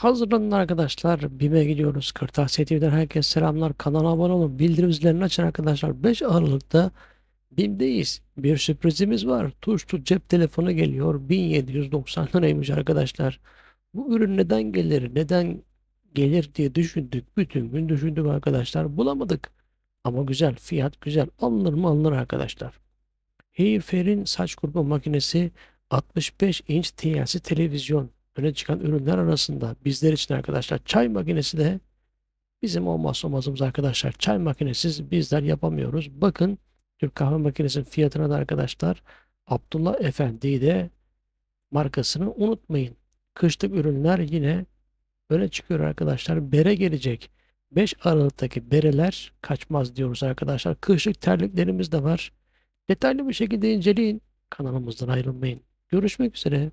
Hazırlanın arkadaşlar. BİM'e gidiyoruz. Kırtasiye TV'den herkese selamlar. Kanala abone olun. Bildirim zillerini açın arkadaşlar. 5 Aralık'ta BİM'deyiz. Bir sürprizimiz var. Tuşlu cep telefonu geliyor. 1790 liraymış arkadaşlar. Bu ürün neden gelir, neden gelir diye düşündük. Bütün gün düşündük arkadaşlar. Bulamadık. Ama güzel. Fiyat güzel. Alınır mı alınır arkadaşlar. Heyfer'in saç kurutma makinesi 65 inç TLC televizyon öne çıkan ürünler arasında bizler için arkadaşlar çay makinesi de bizim olmazsa olmazımız arkadaşlar. Çay makinesiz bizler yapamıyoruz. Bakın Türk kahve makinesinin fiyatına da arkadaşlar Abdullah Efendi'yi de markasını unutmayın. Kışlık ürünler yine öne çıkıyor arkadaşlar. Bere gelecek. 5 Aralık'taki bereler kaçmaz diyoruz arkadaşlar. Kışlık terliklerimiz de var. Detaylı bir şekilde inceleyin. Kanalımızdan ayrılmayın. Görüşmek üzere.